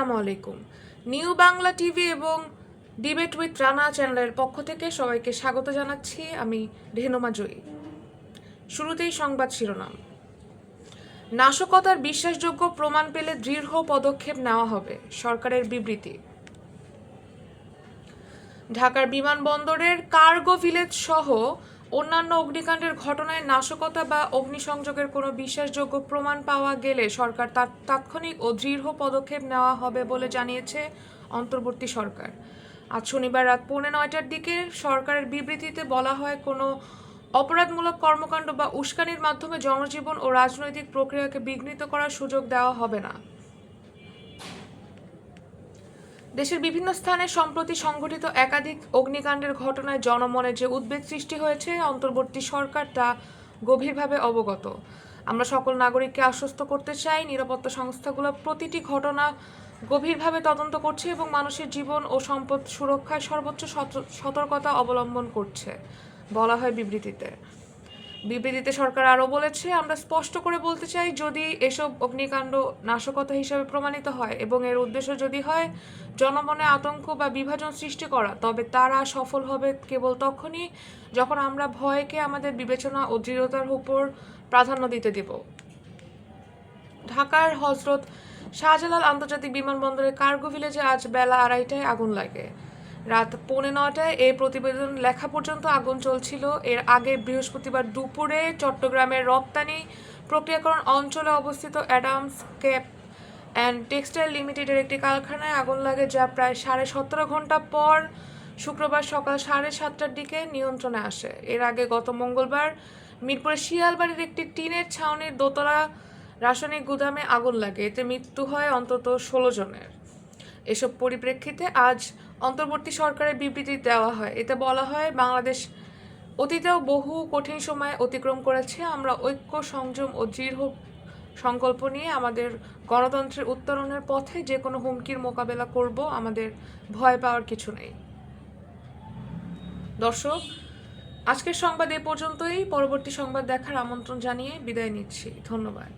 আসসালামু আলাইকুম। New Bangla TV এবং ডিবেট উইথ রানা চ্যানেলের পক্ষ থেকে সবাইকে স্বাগত জানাচ্ছি আমি রেহনুমা জয়ী। শুরুতেই সংবাদ শিরোনাম। নাশকতার বিশ্বাসযোগ্য প্রমাণ পেলে দৃঢ় পদক্ষেপ নেওয়া হবে, সরকারের বিবৃতি। ঢাকার বিমানবন্দরের কার্গো ভিলেজ সহ অন্যান্য অগ্নিকাণ্ডের ঘটনায় নাশকতা বা অগ্নিসংযোগের কোনো বিশ্বাসযোগ্য প্রমাণ পাওয়া গেলে সরকার তাৎক্ষণিক ও দৃঢ় পদক্ষেপ নেওয়া হবে বলে জানিয়েছে অন্তর্বর্তী সরকার। আজ শনিবার রাত পৌনে নয়টার দিকে সরকারের বিবৃতিতে বলা হয়, কোনো অপরাধমূলক কর্মকাণ্ড বা উস্কানির মাধ্যমে জনজীবন ও রাজনৈতিক প্রক্রিয়াকে বিঘ্নিত করার সুযোগ দেওয়া হবে না। দেশের বিভিন্ন স্থানে সম্প্রতি সংঘটিত একাধিক অগ্নিকাণ্ডের ঘটনায় জনমনে যে উদ্বেগ সৃষ্টি হয়েছে, অন্তর্বর্তী সরকার তা গভীরভাবে অবগত। আমরা সকল নাগরিককে আশ্বস্ত করতে চাই, নিরাপত্তা সংস্থাগুলো প্রতিটি ঘটনা গভীরভাবে তদন্ত করছে এবং মানুষের জীবন ও সম্পদ সুরক্ষায় সর্বোচ্চ সতর্কতা অবলম্বন করছে, বলা হয় বিবৃতিতে। বিবৃতিতে সরকার আরও বলেছে, আমরা স্পষ্ট করে বলতে চাই, যদি এসব অগ্নিকাণ্ড নাশকতা হিসাবে প্রমাণিত হয় এবং এর উদ্দেশ্য যদি হয় জনমনে আতঙ্ক বা বিভাজন সৃষ্টি করা, তবে তারা সফল হবে কেবল তখনই যখন আমরা ভয়কে আমাদের বিবেচনা ও দৃঢ়তার উপর প্রাধান্য দিতে দেব। ঢাকার হজরত শাহজালাল আন্তর্জাতিক বিমানবন্দরের কার্গো ভিলেজে আজ বেলা আড়াইটায় আগুন লাগে। রাত পৌনে নটায় এই প্রতিবেদন লেখা পর্যন্ত আগুন চলছিল। এর আগে বৃহস্পতিবার দুপুরে চট্টগ্রামের রপ্তানি প্রক্রিয়াকরণ অঞ্চলে অবস্থিত অ্যাডামস ক্যাপ অ্যান্ড টেক্সটাইল লিমিটেডের একটি কারখানায় আগুন লাগে যা প্রায় সাড়ে সতেরো ঘণ্টা পর শুক্রবার সকাল সাড়ে সাতটার দিকে নিয়ন্ত্রণে আসে। এর আগে গত মঙ্গলবার মিরপুরের শিয়ালবাড়ির একটি টিনের ছাউনির দোতলা রাসায়নিক গুদামে আগুন লাগে। এতে মৃত্যু হয় অন্তত ষোলো জনের। এসব পরিপ্রেক্ষিতে আজ অন্তর্বর্তী সরকারের বিবৃতি দেওয়া হয়। এতে বলা হয়, বাংলাদেশ অতীতেও বহু কঠিন সময় অতিক্রম করেছে। আমরা ঐক্য, সংযম ও দৃঢ় সংকল্প নিয়ে আমাদের গণতন্ত্রের উত্তরণের পথে যে কোনো হুমকির মোকাবেলা করব, আমাদের ভয় পাওয়ার কিছু নেই। দর্শক, আজকের সংবাদ এ পর্যন্তই। পরবর্তী সংবাদ দেখার আমন্ত্রণ জানিয়ে বিদায় নিচ্ছি। ধন্যবাদ।